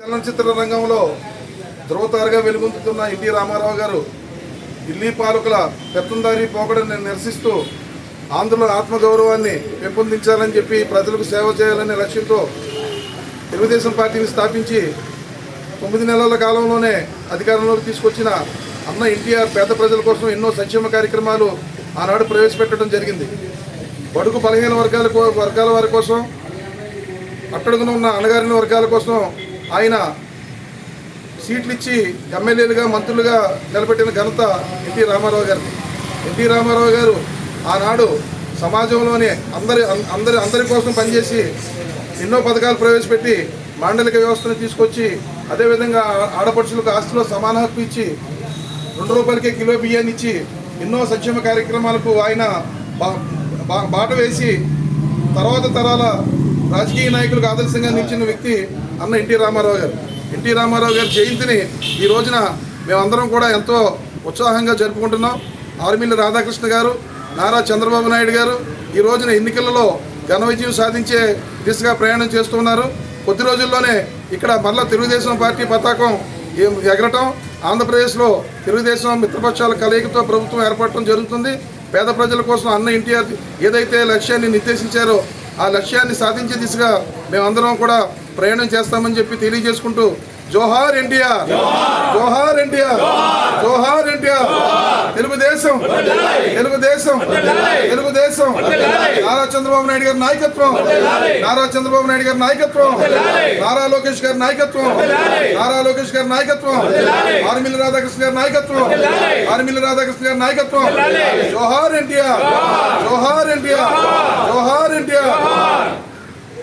చలనచిత్ర రంగంలో ధృవతారుగా వెలుగొందుతున్న ఎన్టీ రామారావు గారు ఢిల్లీ పాలకుల పెత్తందారి పోకడని నిరసిస్తూ ఆంధ్రుల ఆత్మగౌరవాన్ని పెంపొందించాలని చెప్పి ప్రజలకు సేవ చేయాలనే లక్ష్యంతో తెలుగుదేశం పార్టీని స్థాపించి తొమ్మిది నెలల కాలంలోనే అధికారంలోకి తీసుకొచ్చిన అన్న ఎన్టీఆర్ పేద ప్రజల కోసం ఎన్నో సంక్షేమ కార్యక్రమాలు ఆనాడు ప్రవేశపెట్టడం జరిగింది. బడుగు బలహీన వర్గాల కో- వర్గాల వారి కోసం అట్టడుగున ఉన్న అణగారిన వర్గాల కోసం ఆయన సీట్లు ఇచ్చి ఎమ్మెల్యేలుగా మంత్రులుగా నిలబెట్టిన ఘనత ఎన్టీ రామారావు గారు ఎన్టీ రామారావు గారు ఆనాడు సమాజంలోనే అందరి అందరి అందరి కోసం పనిచేసి ఎన్నో పథకాలు ప్రవేశపెట్టి మాండలిక వ్యవస్థను తీసుకొచ్చి అదేవిధంగా ఆడపడుచులకు ఆస్తిలో సమాన హక్కు ఇచ్చి రెండు రూపాయలకే కిలో బియ్యాన్ని ఇచ్చి ఎన్నో సంక్షేమ కార్యక్రమాలకు ఆయన బా- బా- బాట వేసి తర్వాత తరాల రాజకీయ నాయకులకు ఆదర్శంగా నిలిచిన వ్యక్తి అన్న ఎన్టీ రామారావు గారు. ఎన్టీ రామారావు గారి జయంతిని ఈ రోజున మేమందరం కూడా ఎంతో ఉత్సాహంగా జరుపుకుంటున్నాం. ఆర్మీల రాధాకృష్ణ గారు నారా చంద్రబాబు నాయుడు గారు ఈ రోజున ఎన్నికలలో ఘన విజయం సాధించే దిశగా ప్రయాణం చేస్తున్నారు కొద్ది రోజుల్లోనే ఇక్కడ మరలా తెలుగుదేశం పార్టీ పతాకం ఎగరటం ఆంధ్రప్రదేశ్లో తెలుగుదేశం మిత్రపక్షాల కలయికతో ప్రభుత్వం ఏర్పడటం జరుగుతుంది. పేద ప్రజల కోసం అన్న ఎన్టీఆర్ ఏదైతే లక్ష్యాన్ని నిర్దేశించారో ఆ లక్ష్యాన్ని సాధించే దిశగా మేమందరం కూడా ప్రయాణం చేస్తామని చెప్పి తెలియజేసుకుంటూ జోహార్ ఎన్టీఆర్. జోహార్ ఎన్టీఆర్. జోహార్ ఎన్టీఆర్. తెలుగుదేశం. తెలుగుదేశం. తెలుగుదేశం. నారా చంద్రబాబు నాయుడు గారి నాయకత్వం. నారా చంద్రబాబు నాయుడు గారి నాయకత్వం. నారా లోకేష్ గారి నాయకత్వం. నారా లోకేష్ గారి నాయకత్వం. ఆర్మిల రాధాకృష్ణ గారి నాయకత్వం. ఆర్మిల రాధాకృష్ణ గారి నాయకత్వం. జోహార్ ఎన్టీఆర్. జోహార్ ఎన్టీఆర్. జోహార్ ఎన్టీఆర్